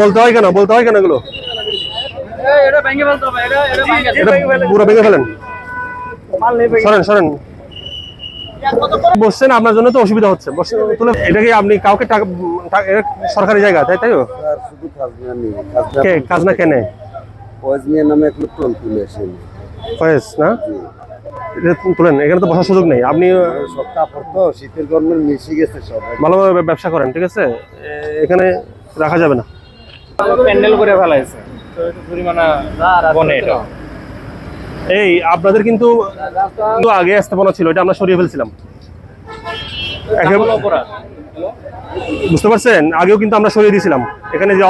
বলতে হয় কেন? বলতে হয় কেন এগুলো? ভেঙে ফেলতে হবে এটা এটা ভেঙে এটা পুরো ভেঙে ফেলেন? সরেন সরেন। বসছেন আপনার জন্য তো অসুবিধা হচ্ছে। এটা কি আপনি কাউকে টাকা এটা সরকারি জায়গা তাই তাই তো? আর শুধু খাজনা নেই খাজনা কে কেনে? নামে ফয়েজ না? এটা তুলেন এখানে তো বসার সুযোগ নেই। আপনি তো শীতের গরমের মিশে গেছে সব। ভালোভাবে ব্যবসা করেন ঠিক আছে? এখানে রাখা যাবে না। প্যান্ডেল করে বনে এটা। এই আপনাদের কিন্তু আগে স্থাপনা ছিল এটা আমরা সরিয়ে ফেলছিলাম। বুঝতে পারছেন? আগেও কিন্তু আমরা সরিয়ে দিয়েছিলাম। এখানে যে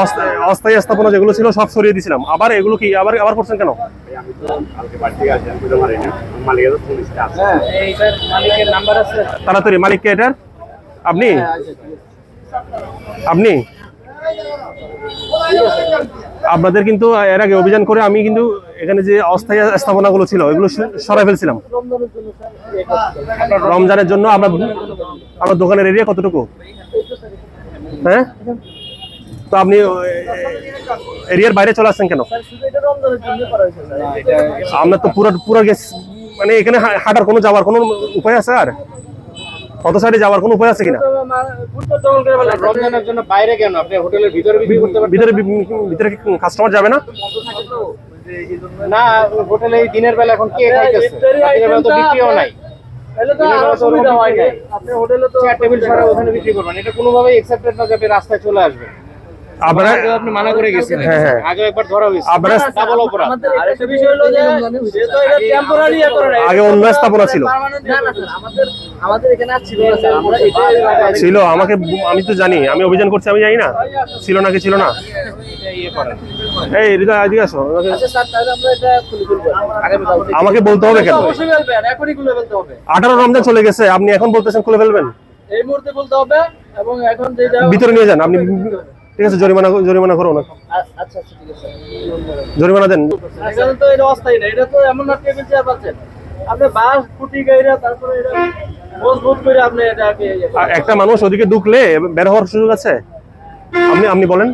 অস্থায়ী স্থাপনা যেগুলো ছিল, সব সরিয়ে দিয়েছিলাম। আবার এগুলো কি, আবার আবার করছেন কেন? তাড়াতাড়ি, মালিক কে এটার? আপনি? আপনি? আপনাদের কিন্তু এর আগে অভিযান করে আমি কিন্তু এখানে যে অস্থায়ী স্থাপনাগুলো ছিল এগুলো সরাই ফেলছিলাম। রমজানের জন্য আমরা, আমার দোকানের এরিয়া কতটুকু? হ্যাঁ? তো আপনি এরিয়ার বাইরে চলে আসছেন কেন? আপনার তো পুরো পুরো গেছ মানে এখানে হাঁটার কোনো যাওয়ার কোনো উপায় আছে আর? সাইডে যাওয়ার কোনো উপায় আছে কিনা? রমজানের জন্য বাইরে কেন? আপনি হোটেলের ভিতরে বিক্রি করতে পারবেন ভিতরে ভিতরে কাস্টমার যাবে না? না হোটেলে দিনের বেলা এখন কে খাইতেছে? দিনের বেলা তো বিক্রিও নাই। বিক্রি নাই। টেবিল ছাড়া ওখানে বিক্রি করবেন। এটা কোনোভাবেই অ্যাকসেপ্টেড না যে আপনি রাস্তায় চলে আসবেন। আগে অন্য স্থাপনা ছিল আমাকে আমি তো জানি আমি অভিযান করছি আমি জানি না ছিল নাকি ছিল না ইয়ে এই হৃদয় এদিকে আসো আমাকে- আচ্ছা বলতে হবে কেন আঠারো রমজান চলে গেছে আপনি এখন বলতেছেন খুলে ফেলবেন এই মুহূর্তে বলতে হবে এবং এখন ভিতরে নিয়ে যান আপনি ঠিক আছে জরিমানা জরিমানা করো না আচ্ছা আচ্ছা ঠিক আছে। জরিমানা দেন। এখানে তো এটা অস্থায়ী না এটা তো এমন না টেবিল চেয়ার পাচ্ছেন। আপনি বাস ফুটি গাইরা তারপরে এটা মজবুত করে আপনি এটাকে ইয়ে একটা মানুষ ওদিকে ঢুকলে বের হওয়ার সুযোগ আছে? আপনি আপনি বলেন।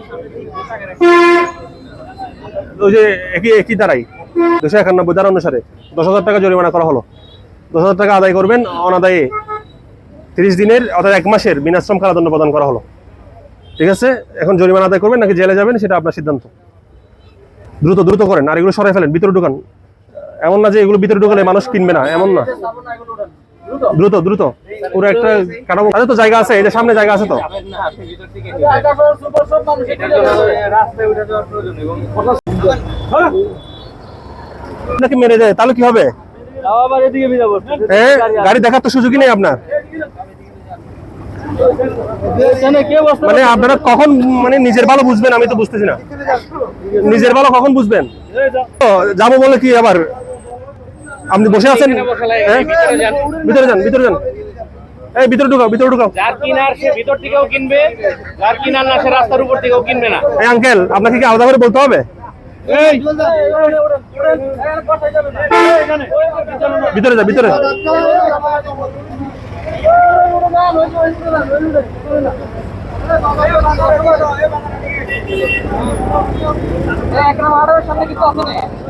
ওই যে একই একই দ্বারাই। দুশো একানব্বই দ্বারা অনুসারে। দশ হাজার টাকা জরিমানা করা হলো। দশ হাজার টাকা আদায় করবেন অনাদায়ে। তিরিশ দিনের অর্থাৎ এক মাসের বিনাশ্রম কারাদণ্ড প্রদান করা হলো। ঠিক আছে? এখন জরিমানা আদায় করবেন নাকি জেলে যাবেন সেটা আপনার সিদ্ধান্ত। দ্রুত দ্রুত করেন আর এগুলো সরাই ফেলেন ভিতরে ঢুকান। এমন না যে এগুলো ভিতরে ঢুকালে মানুষ কিনবে না এমন না। দ্রুত দ্রুত। পুরো একটা কাঠামো তাদের তো জায়গা আছে এই যে সামনে জায়গা আছে তো। নাকি মেরে যায় তাহলে কি হবে? গাড়ি দেখার তো সুযোগই নেই আপনার। মানে আপনারা কখন মানে নিজের ভালো বুঝবেন আমি তো বুঝতেছি না। নিজের ভালো কখন বুঝবেন? যাব বলে কি আবার? আপনি বসে আছেন? হ্যাঁ? ভিতরে যান। ভিতরে যান এই ভিতরে ঢুকাও ভিতরে ঢুকাও। যার কিনার সে ভিতর থেকেও কিনবে যার কিনার না সে রাস্তার উপর থেকেও কিনবে না। এই আঙ্কেল আপনাকে কি আলাদা করে বলতে হবে? ভিতরে যা ভিতরে। সামনে কিছু আছে না